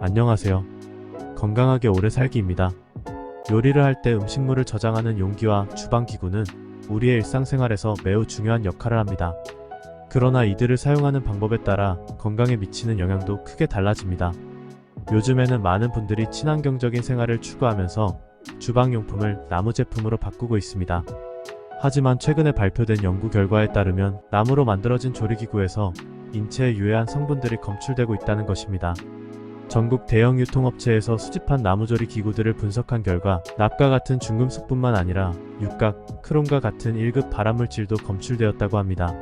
안녕하세요. 건강하게 오래 살기입니다. 요리를 할 때 음식물을 저장하는 용기와 주방 기구는 우리의 일상생활에서 매우 중요한 역할을 합니다. 그러나 이들을 사용하는 방법에 따라 건강에 미치는 영향도 크게 달라집니다. 요즘에는 많은 분들이 친환경적인 생활을 추구하면서 주방용품을 나무 제품으로 바꾸고 있습니다. 하지만 최근에 발표된 연구 결과에 따르면 나무로 만들어진 조리기구에서 인체에 유해한 성분들이 검출되고 있다는 것입니다. 전국 대형 유통업체에서 수집한 나무조리 기구들을 분석한 결과 납과 같은 중금속뿐만 아니라 육각, 크롬과 같은 1급 발암물질도 검출되었다고 합니다.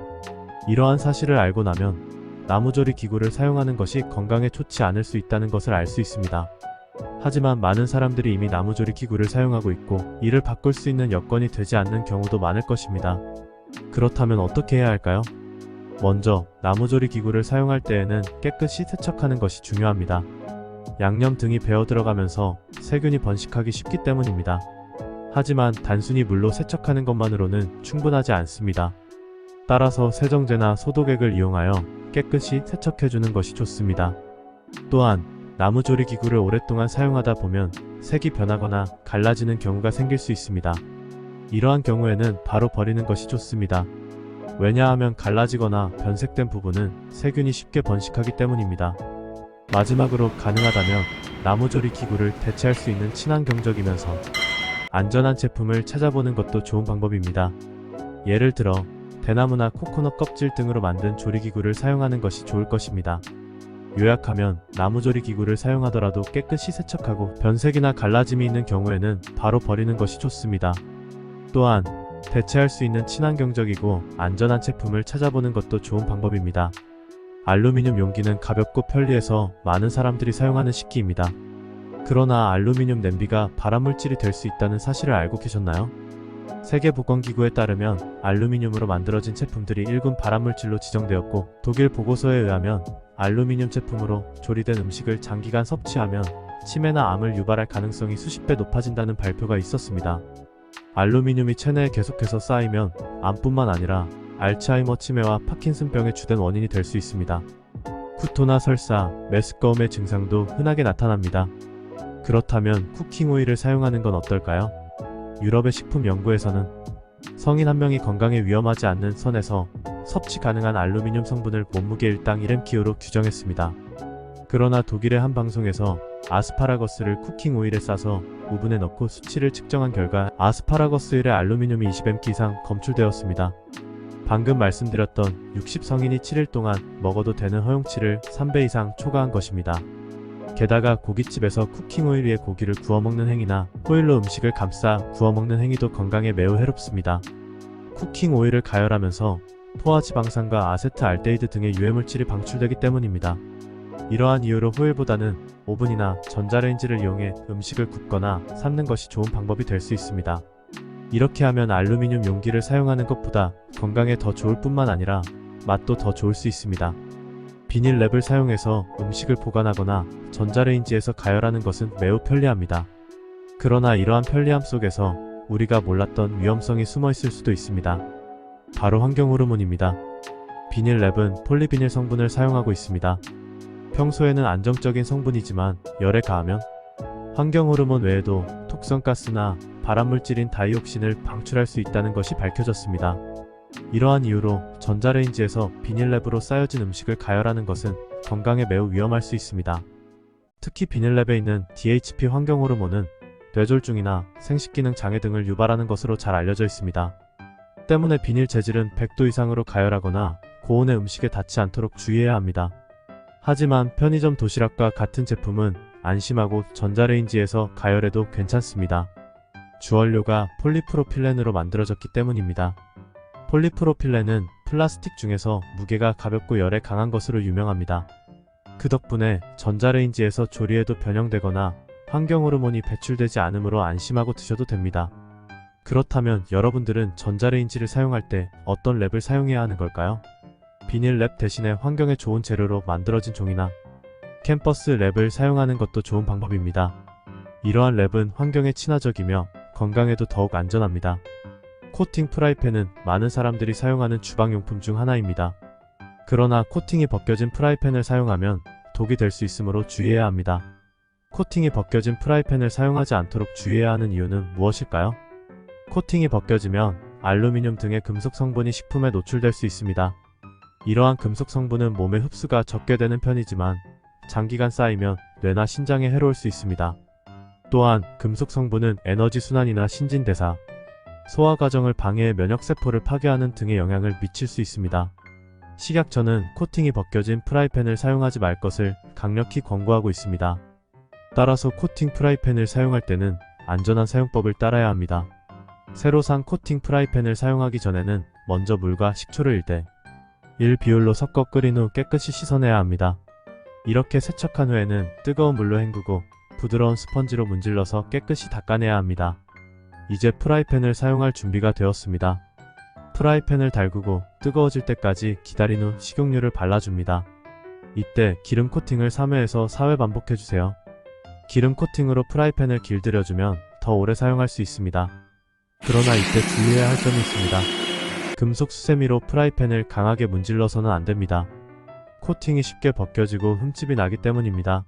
이러한 사실을 알고 나면 나무조리 기구를 사용하는 것이 건강에 좋지 않을 수 있다는 것을 알 수 있습니다. 하지만 많은 사람들이 이미 나무조리 기구를 사용하고 있고 이를 바꿀 수 있는 여건이 되지 않는 경우도 많을 것입니다. 그렇다면 어떻게 해야 할까요? 먼저 나무조리 기구를 사용할 때에는 깨끗이 세척하는 것이 중요합니다. 양념 등이 배어 들어가면서 세균이 번식하기 쉽기 때문입니다. 하지만 단순히 물로 세척하는 것만으로는 충분하지 않습니다. 따라서 세정제나 소독액을 이용하여 깨끗이 세척해주는 것이 좋습니다. 또한 나무조리 기구를 오랫동안 사용하다 보면 색이 변하거나 갈라지는 경우가 생길 수 있습니다. 이러한 경우에는 바로 버리는 것이 좋습니다. 왜냐하면 갈라지거나 변색된 부분은 세균이 쉽게 번식하기 때문입니다. 마지막으로 가능하다면 나무조리 기구를 대체할 수 있는 친환경적이면서 안전한 제품을 찾아보는 것도 좋은 방법입니다. 예를 들어 대나무나 코코넛 껍질 등으로 만든 조리기구를 사용하는 것이 좋을 것입니다. 요약하면 나무조리 기구를 사용하더라도 깨끗이 세척하고 변색이나 갈라짐이 있는 경우에는 바로 버리는 것이 좋습니다. 또한 대체할 수 있는 친환경적이고 안전한 제품을 찾아보는 것도 좋은 방법입니다. 알루미늄 용기는 가볍고 편리해서 많은 사람들이 사용하는 식기입니다. 그러나 알루미늄 냄비가 발암물질이 될 수 있다는 사실을 알고 계셨나요? 세계보건기구에 따르면 알루미늄으로 만들어진 제품들이 1군 발암물질로 지정되었고 독일 보고서에 의하면 알루미늄 제품으로 조리된 음식을 장기간 섭취하면 치매나 암을 유발할 가능성이 수십 배 높아진다는 발표가 있었습니다. 알루미늄이 체내에 계속해서 쌓이면 암뿐만 아니라 알츠하이머 치매와 파킨슨병의 주된 원인이 될 수 있습니다. 구토나 설사, 메스꺼움의 증상도 흔하게 나타납니다. 그렇다면 쿠킹 오일을 사용하는 건 어떨까요? 유럽의 식품 연구에서는 성인 한 명이 건강에 위험하지 않는 선에서 섭취 가능한 알루미늄 성분을 몸무게 일당 1mkg로 규정했습니다. 그러나 독일의 한 방송에서 아스파라거스를 쿠킹 오일에 싸서 오븐에 넣고 수치를 측정한 결과 아스파라거스일의 알루미늄이 20mk 이상 검출되었습니다. 방금 말씀드렸던 60성인이 7일 동안 먹어도 되는 허용치를 3배 이상 초과한 것입니다. 게다가 고깃집에서 쿠킹 오일 위에 고기를 구워 먹는 행위나 호일로 음식을 감싸 구워 먹는 행위도 건강에 매우 해롭습니다. 쿠킹 오일을 가열하면서 포화지방산과 아세트알데히드 등의 유해물질이 방출되기 때문입니다. 이러한 이유로 호일보다는 오븐이나 전자레인지를 이용해 음식을 굽거나 삶는 것이 좋은 방법이 될 수 있습니다. 이렇게 하면 알루미늄 용기를 사용하는 것보다 건강에 더 좋을 뿐만 아니라 맛도 더 좋을 수 있습니다. 비닐 랩을 사용해서 음식을 보관하거나 전자레인지에서 가열하는 것은 매우 편리합니다. 그러나 이러한 편리함 속에서 우리가 몰랐던 위험성이 숨어 있을 수도 있습니다. 바로 환경 호르몬입니다. 비닐 랩은 폴리비닐 성분을 사용하고 있습니다. 평소에는 안정적인 성분이지만 열에 가하면 환경 호르몬 외에도 톡성가스나 발암물질인 다이옥신을 방출할 수 있다는 것이 밝혀졌습니다. 이러한 이유로 전자레인지에서 비닐랩으로 쌓여진 음식을 가열하는 것은 건강에 매우 위험할 수 있습니다. 특히 비닐랩에 있는 DHP 환경 호르몬은 뇌졸중이나 생식기능 장애 등을 유발하는 것으로 잘 알려져 있습니다. 때문에 비닐 재질은 100도 이상으로 가열하거나 고온의 음식에 닿지 않도록 주의해야 합니다. 하지만 편의점 도시락과 같은 제품은 안심하고 전자레인지에서 가열해도 괜찮습니다. 주원료가 폴리프로필렌으로 만들어졌기 때문입니다. 폴리프로필렌은 플라스틱 중에서 무게가 가볍고 열에 강한 것으로 유명합니다. 그 덕분에 전자레인지에서 조리해도 변형되거나 환경 호르몬이 배출되지 않으므로 안심하고 드셔도 됩니다. 그렇다면 여러분들은 전자레인지를 사용할 때 어떤 랩을 사용해야 하는 걸까요? 비닐 랩 대신에 환경에 좋은 재료로 만들어진 종이나 캠퍼스 랩을 사용하는 것도 좋은 방법입니다. 이러한 랩은 환경에 친화적이며 건강에도 더욱 안전합니다. 코팅 프라이팬은 많은 사람들이 사용하는 주방용품 중 하나입니다. 그러나 코팅이 벗겨진 프라이팬을 사용하면 독이 될 수 있으므로 주의해야 합니다. 코팅이 벗겨진 프라이팬을 사용하지 않도록 주의해야 하는 이유는 무엇일까요? 코팅이 벗겨지면 알루미늄 등의 금속 성분이 식품에 노출될 수 있습니다. 이러한 금속 성분은 몸에 흡수가 적게 되는 편이지만 장기간 쌓이면 뇌나 신장에 해로울 수 있습니다. 또한 금속 성분은 에너지 순환이나 신진대사, 소화 과정을 방해해 면역세포를 파괴하는 등의 영향을 미칠 수 있습니다. 식약처는 코팅이 벗겨진 프라이팬을 사용하지 말 것을 강력히 권고하고 있습니다. 따라서 코팅 프라이팬을 사용할 때는 안전한 사용법을 따라야 합니다. 새로 산 코팅 프라이팬을 사용하기 전에는 먼저 물과 식초를 1대 1 비율로 섞어 끓인 후 깨끗이 씻어내야 합니다. 이렇게 세척한 후에는 뜨거운 물로 헹구고 부드러운 스펀지로 문질러서 깨끗이 닦아내야 합니다. 이제 프라이팬을 사용할 준비가 되었습니다. 프라이팬을 달구고 뜨거워질 때까지 기다린 후 식용유를 발라줍니다. 이때 기름 코팅을 3회에서 4회 반복해주세요. 기름 코팅으로 프라이팬을 길들여주면 더 오래 사용할 수 있습니다. 그러나 이때 주의해야 할 점이 있습니다. 금속 수세미로 프라이팬을 강하게 문질러서는 안 됩니다. 코팅이 쉽게 벗겨지고 흠집이 나기 때문입니다.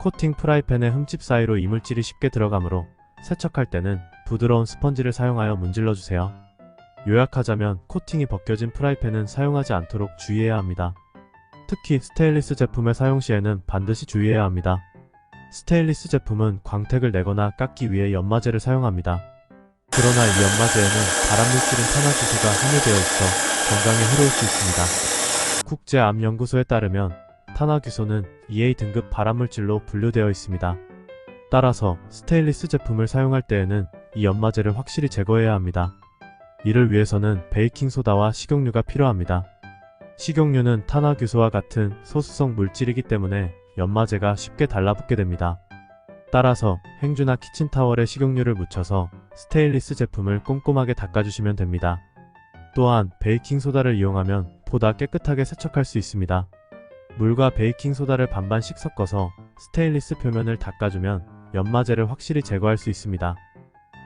코팅 프라이팬에 흠집 사이로 이물질이 쉽게 들어가므로 세척할 때는 부드러운 스펀지를 사용하여 문질러주세요. 요약하자면 코팅이 벗겨진 프라이팬은 사용하지 않도록 주의해야 합니다. 특히 스테인리스 제품의 사용 시에는 반드시 주의해야 합니다. 스테인리스 제품은 광택을 내거나 깎기 위해 연마제를 사용합니다. 그러나 이 연마제에는 발암물질인 탄화기수가 함유되어 있어 건강에 해로울 수 있습니다. 국제암연구소에 따르면 탄화기소는 EA 등급 발암물질로 분류되어 있습니다. 따라서 스테인리스 제품을 사용할 때에는 이 연마제를 확실히 제거해야 합니다. 이를 위해서는 베이킹소다와 식용유가 필요합니다. 식용유는 탄화규소와 같은 소수성 물질이기 때문에 연마제가 쉽게 달라붙게 됩니다. 따라서 행주나 키친타월에 식용유를 묻혀서 스테인리스 제품을 꼼꼼하게 닦아주시면 됩니다. 또한 베이킹소다를 이용하면 보다 깨끗하게 세척할 수 있습니다. 물과 베이킹소다를 반반씩 섞어서 스테인리스 표면을 닦아주면 연마제를 확실히 제거할 수 있습니다.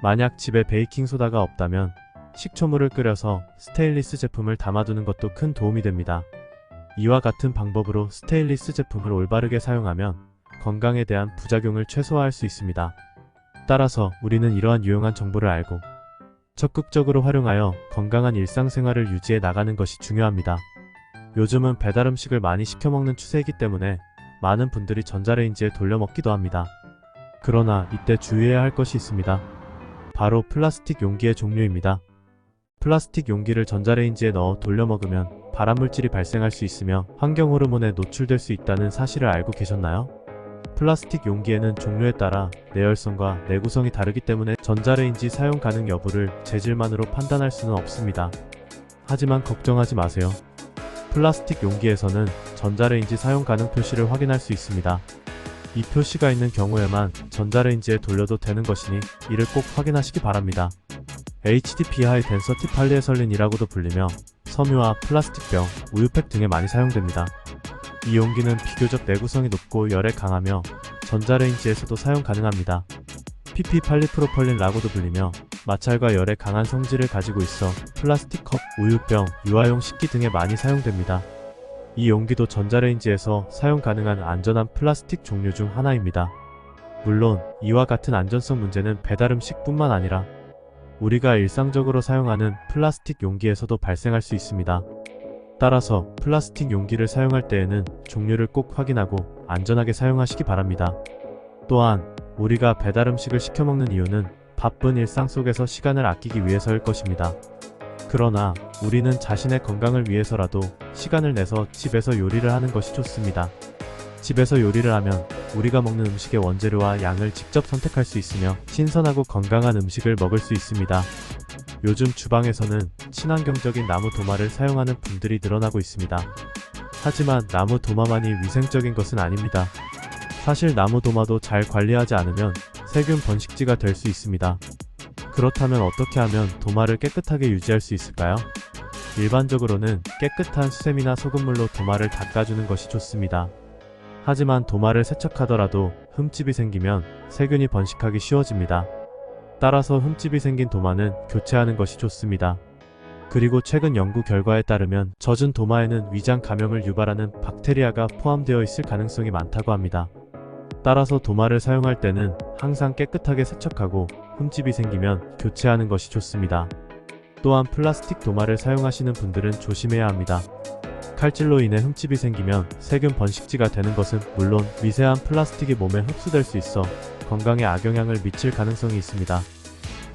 만약 집에 베이킹소다가 없다면 식초물을 끓여서 스테인리스 제품을 담아두는 것도 큰 도움이 됩니다. 이와 같은 방법으로 스테인리스 제품을 올바르게 사용하면 건강에 대한 부작용을 최소화할 수 있습니다. 따라서 우리는 이러한 유용한 정보를 알고 적극적으로 활용하여 건강한 일상생활을 유지해 나가는 것이 중요합니다. 요즘은 배달 음식을 많이 시켜 먹는 추세이기 때문에 많은 분들이 전자레인지에 돌려 먹기도 합니다. 그러나 이때 주의해야 할 것이 있습니다. 바로 플라스틱 용기의 종류입니다. 플라스틱 용기를 전자레인지에 넣어 돌려 먹으면 발암물질이 발생할 수 있으며 환경 호르몬에 노출될 수 있다는 사실을 알고 계셨나요? 플라스틱 용기에는 종류에 따라 내열성과 내구성이 다르기 때문에 전자레인지 사용 가능 여부를 재질만으로 판단할 수는 없습니다. 하지만 걱정하지 마세요. 플라스틱 용기에서는 전자레인지 사용 가능 표시를 확인할 수 있습니다. 이 표시가 있는 경우에만 전자레인지에 돌려도 되는 것이니 이를 꼭 확인하시기 바랍니다. HDP 하이 덴서티 팔리에설린이라고도 불리며 섬유와 플라스틱병, 우유팩 등에 많이 사용됩니다. 이 용기는 비교적 내구성이 높고 열에 강하며 전자레인지에서도 사용 가능합니다. PP 팔리프로펄린 라고도 불리며 마찰과 열에 강한 성질을 가지고 있어 플라스틱 컵, 우유병, 유아용 식기 등에 많이 사용됩니다. 이 용기도 전자레인지에서 사용 가능한 안전한 플라스틱 종류 중 하나입니다. 물론 이와 같은 안전성 문제는 배달음식뿐만 아니라 우리가 일상적으로 사용하는 플라스틱 용기에서도 발생할 수 있습니다. 따라서 플라스틱 용기를 사용할 때에는 종류를 꼭 확인하고 안전하게 사용하시기 바랍니다. 또한 우리가 배달 음식을 시켜 먹는 이유는 바쁜 일상 속에서 시간을 아끼기 위해서일 것입니다. 그러나 우리는 자신의 건강을 위해서라도 시간을 내서 집에서 요리를 하는 것이 좋습니다. 집에서 요리를 하면 우리가 먹는 음식의 원재료와 양을 직접 선택할 수 있으며 신선하고 건강한 음식을 먹을 수 있습니다. 요즘 주방에서는 친환경적인 나무 도마를 사용하는 분들이 늘어나고 있습니다. 하지만 나무 도마만이 위생적인 것은 아닙니다. 사실 나무 도마도 잘 관리하지 않으면 세균 번식지가 될 수 있습니다. 그렇다면 어떻게 하면 도마를 깨끗하게 유지할 수 있을까요? 일반적으로는 깨끗한 수세미나 소금물로 도마를 닦아주는 것이 좋습니다. 하지만 도마를 세척하더라도 흠집이 생기면 세균이 번식하기 쉬워집니다. 따라서 흠집이 생긴 도마는 교체하는 것이 좋습니다. 그리고 최근 연구 결과에 따르면 젖은 도마에는 위장 감염을 유발하는 박테리아가 포함되어 있을 가능성이 많다고 합니다. 따라서 도마를 사용할 때는 항상 깨끗하게 세척하고 흠집이 생기면 교체하는 것이 좋습니다. 또한 플라스틱 도마를 사용하시는 분들은 조심해야 합니다. 칼질로 인해 흠집이 생기면 세균 번식지가 되는 것은 물론 미세한 플라스틱이 몸에 흡수될 수 있어 건강에 악영향을 미칠 가능성이 있습니다.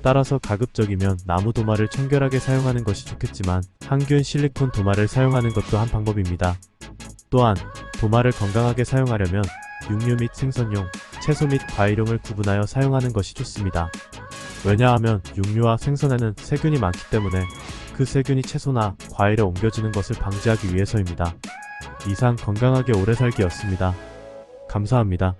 따라서 가급적이면 나무 도마를 청결하게 사용하는 것이 좋겠지만 항균 실리콘 도마를 사용하는 것도 한 방법입니다. 또한 도마를 건강하게 사용하려면 육류 및 생선용, 채소 및 과일용을 구분하여 사용하는 것이 좋습니다. 왜냐하면 육류와 생선에는 세균이 많기 때문에 그 세균이 채소나 과일에 옮겨지는 것을 방지하기 위해서입니다. 이상 건강하게 오래 살기였습니다. 감사합니다.